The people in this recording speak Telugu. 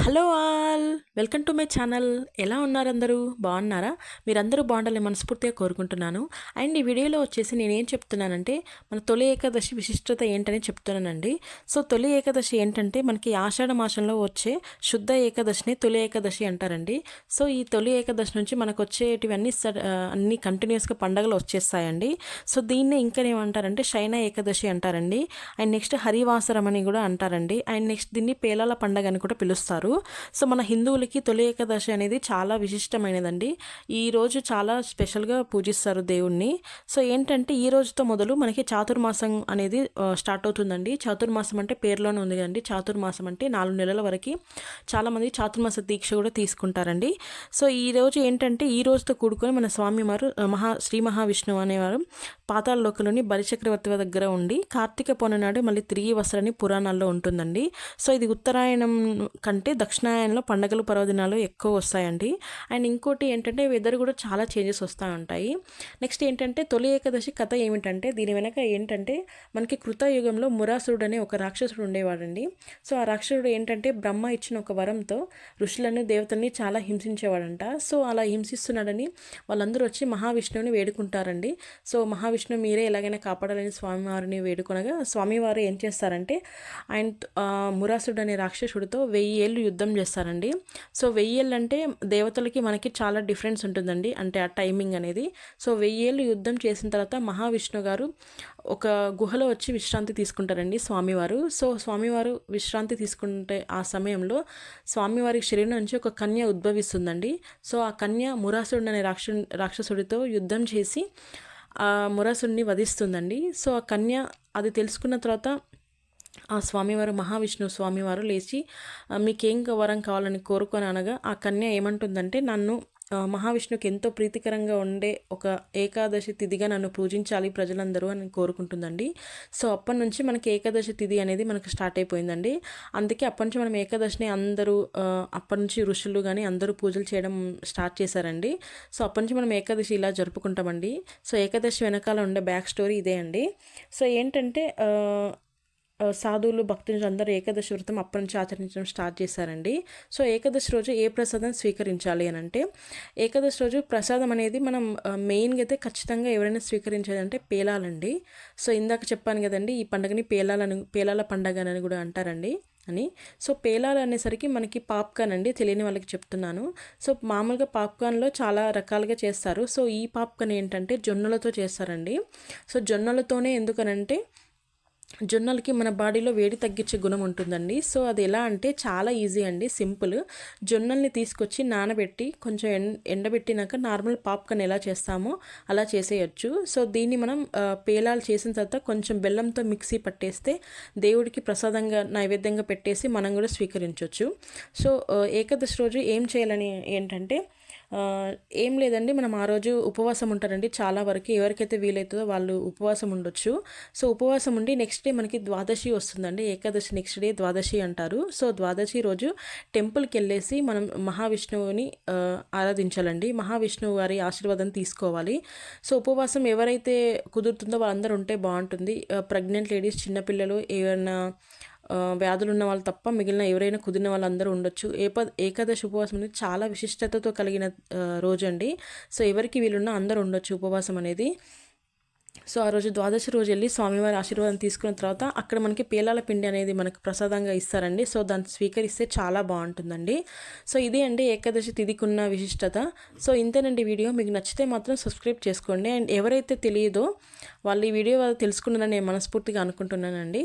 Hello all welcome to my channel. ఎలా ఉన్నారు అందరూ బాగున్నారా? మీరందరూ బాగుండాలని మనస్ఫూర్తిగా కోరుకుంటున్నాను. అండ్ ఈ వీడియోలో వచ్చేసి నేనేం చెప్తున్నానంటే మన తొలి ఏకాదశి విశిష్టత ఏంటని చెప్తున్నానండి. సో తొలి ఏకాదశి ఏంటంటే మనకి ఆషాఢ మాసంలో వచ్చే శుద్ధ ఏకాదశిని తొలి ఏకాదశి అంటారండి. సో ఈ తొలి ఏకాదశి నుంచి మనకు వచ్చేటివన్నీ స- అన్ని కంటిన్యూస్గా పండగలు వచ్చేస్తాయండి. సో దీన్నే ఇంకా ఏమంటారంటే శైన ఏకాదశి అంటారండి. అండ్ నెక్స్ట్ హరివాసరం అని కూడా అంటారండి. అండ్ నెక్స్ట్ దీన్ని పేలాల పండగ అని కూడా పిలుస్తారు. సో మన హిందువులకి తొలి ఏకాదశి అనేది చాలా విశిష్టమైనదండి. ఈ రోజు చాలా స్పెషల్గా పూజిస్తారు దేవుణ్ణి. సో ఏంటంటే ఈ రోజుతో మొదలు మనకి చాతుర్మాసం అనేది స్టార్ట్ అవుతుందండి. చాతుర్మాసం అంటే పేరులోనే ఉంది కదండి. చాతుర్మాసం అంటే నాలుగు నెలల వరకు చాలామంది చాతుర్మాస దీక్ష కూడా తీసుకుంటారండి. సో ఈ రోజు ఏంటంటే ఈ రోజుతో కూడుకొని మన స్వామి వారు మహా శ్రీ మహావిష్ణువు అనేవారు పాతాళ లోకంలోని బలిచక్రవర్తి దగ్గర ఉండి కార్తీక పౌర్ణమి నాడు మళ్ళీ తిరిగి వస్తారని పురాణాల్లో ఉంటుందండి. సో ఇది ఉత్తరాయణం కంటే దక్షిణాయనంలో పండగలు పర్వదినాలు ఎక్కువ వస్తాయండి. అండ్ ఇంకోటి ఏంటంటే వెదర్ కూడా చాలా చేంజెస్ వస్తూ ఉంటాయి. నెక్స్ట్ ఏంటంటే తొలి ఏకాదశి కథ ఏమిటంటే దీని వెనక ఏంటంటే మనకి కృతయుగంలో మురాసురుడు అనే ఒక రాక్షసుడు ఉండేవాడండి. సో ఆ రాక్షసుడు ఏంటంటే బ్రహ్మ ఇచ్చిన ఒక వరంతో ఋషులను దేవతల్ని చాలా హింసించేవాడంట. సో అలా హింసిస్తున్నాడని వాళ్ళందరూ వచ్చి మహావిష్ణువుని వేడుకుంటారండి. సో మహావిష్ణువు మీరే ఎలాగైనా కాపాడాలని స్వామివారిని వేడుకొనగా స్వామివారు ఏం చేస్తారంటే ఆయన మురాసుడు అనే రాక్షసుడితో వెయ్యి ఏళ్ళు యుద్ధం చేస్తారండి. సో వెయ్యేళ్ళు అంటే దేవతలకి మనకి చాలా డిఫరెన్స్ ఉంటుందండి. అంటే ఆ టైమింగ్ అనేది. సో వెయ్యేళ్ళు యుద్ధం చేసిన తర్వాత మహావిష్ణు గారు ఒక గుహలో వచ్చి విశ్రాంతి తీసుకుంటారండి స్వామివారు. సో స్వామివారు విశ్రాంతి తీసుకుంటే ఆ సమయంలో స్వామివారి శరీరం నుంచి ఒక కన్య ఉద్భవిస్తుందండి. సో ఆ కన్య మురాసుడు అనే రాక్ష రాక్షసుడితో యుద్ధం చేసి ఆ మురాసుడిని వధిస్తుందండి. సో ఆ కన్య అది తెలుసుకున్న తర్వాత ఆ స్వామివారు మహావిష్ణు స్వామివారు లేచి మీకేం వరం కావాలని కోరుకొని అనగా ఆ కన్య ఏమంటుందంటే నన్ను మహావిష్ణుకి మహావిష్ణువుకి ఎంతో ప్రీతికరంగా ఉండే ఒక ఏకాదశి తిథిగా నన్ను పూజించాలి ప్రజలందరూ అని కోరుకుంటుందండి. సో అప్పటి నుంచి మనకి ఏకాదశి తిథి అనేది మనకు స్టార్ట్ అయిపోయిందండి. అందుకే అప్పటి నుంచి మనం ఏకాదశిని అందరూ అప్పటి నుంచి ఋషులు కానీ అందరూ పూజలు చేయడం స్టార్ట్ చేశారండి. సో అప్పటి నుంచి మనం ఏకాదశి ఇలా జరుపుకుంటామండి. సో ఏకాదశి వెనకాల ఉండే బ్యాక్ స్టోరీ ఇదే అండి. సో ఏంటంటే సాధువులు భక్తులు అందరూ ఏకాదశి వ్రతం అప్పటి నుంచి ఆచరించడం స్టార్ట్ చేశారండి. సో ఏకాదశి రోజు ఏ ప్రసాదం స్వీకరించాలి అని అంటే ఏకాదశి రోజు ప్రసాదం అనేది మనం మెయిన్గా అయితే ఖచ్చితంగా ఎవరైనా స్వీకరించేదంటే పేలాలండి. సో ఇందాక చెప్పాను కదండి ఈ పండుగని పేలాలని పేలాల పండగ అని కూడా అంటారండి అని. సో పేలాలు అనేసరికి మనకి పాప్కార్న్ అండి తెలియని వాళ్ళకి చెప్తున్నాను. సో మామూలుగా పాప్కార్న్లో చాలా రకాలుగా చేస్తారు. సో ఈ పాప్కార్న్ ఏంటంటే జొన్నలతో చేస్తారండి. సో జొన్నలతోనే ఎందుకనంటే జొన్నలకి మన బాడీలో వేడి తగ్గించే గుణం ఉంటుందండి. సో అది ఎలా అంటే చాలా ఈజీ అండి సింపుల్. జొన్నల్ని తీసుకొచ్చి నానబెట్టి కొంచెం ఎండ ఎండబెట్టినాక నార్మల్ పాప్కార్న్ ఎలా చేస్తామో అలా చేసేయచ్చు. సో దీన్ని మనం పేలాలు చేసిన తర్వాత కొంచెం బెల్లంతో మిక్సీ పట్టేస్తే దేవుడికి ప్రసాదంగా నైవేద్యంగా పెట్టేసి మనం కూడా స్వీకరించవచ్చు సో ఏకాదశి రోజు ఏం చేయాలని ఏంటంటే ఏం లేదండి మనం ఆ రోజు ఉపవాసం ఉంటారండి. చాలా వరకు ఎవరికైతే వీలవుతుందో వాళ్ళు ఉపవాసం ఉండొచ్చు. సో ఉపవాసం ఉండి నెక్స్ట్ డే మనకి ద్వాదశి వస్తుందండి. ఏకాదశి నెక్స్ట్ డే ద్వాదశి అంటారు. సో ద్వాదశి రోజు టెంపుల్కి వెళ్ళేసి మనం మహావిష్ణువుని ఆరాధించాలండి. మహావిష్ణువు వారి ఆశీర్వాదం తీసుకోవాలి. సో ఉపవాసం ఎవరైతే కుదురుతుందో వాళ్ళందరూ ఉంటే బాగుంటుంది. ప్రెగ్నెంట్ లేడీస్ చిన్నపిల్లలు ఏమైనా వ్యాధులు ఉన్న వాళ్ళు తప్ప మిగిలిన ఎవరైనా కుదిరిన వాళ్ళందరూ ఉండొచ్చు. ఏప ఏకాదశి ఉపవాసం అనేది చాలా విశిష్టతతో కలిగిన రోజు అండి సో ఎవరికి వీలున్నా అందరూ ఉండొచ్చు ఉపవాసం అనేది. సో ఆ రోజు ద్వాదశి రోజు వెళ్ళి స్వామివారి ఆశీర్వాదం తీసుకున్న తర్వాత అక్కడ మనకి పేలాల పిండి అనేది మనకు ప్రసాదంగా ఇస్తారండి. సో దాన్ని స్వీకరిస్తే చాలా బాగుంటుందండి. సో ఇదే అండి ఏకాదశి తిదికున్న విశిష్టత. సో ఇంతేనండి వీడియో. మీకు నచ్చితే మాత్రం సబ్స్క్రైబ్ చేసుకోండి. అండ్ ఎవరైతే తెలియదో వాళ్ళు ఈ వీడియో వాళ్ళు తెలుసుకున్నారని నేను మనస్ఫూర్తిగా అనుకుంటున్నానండి.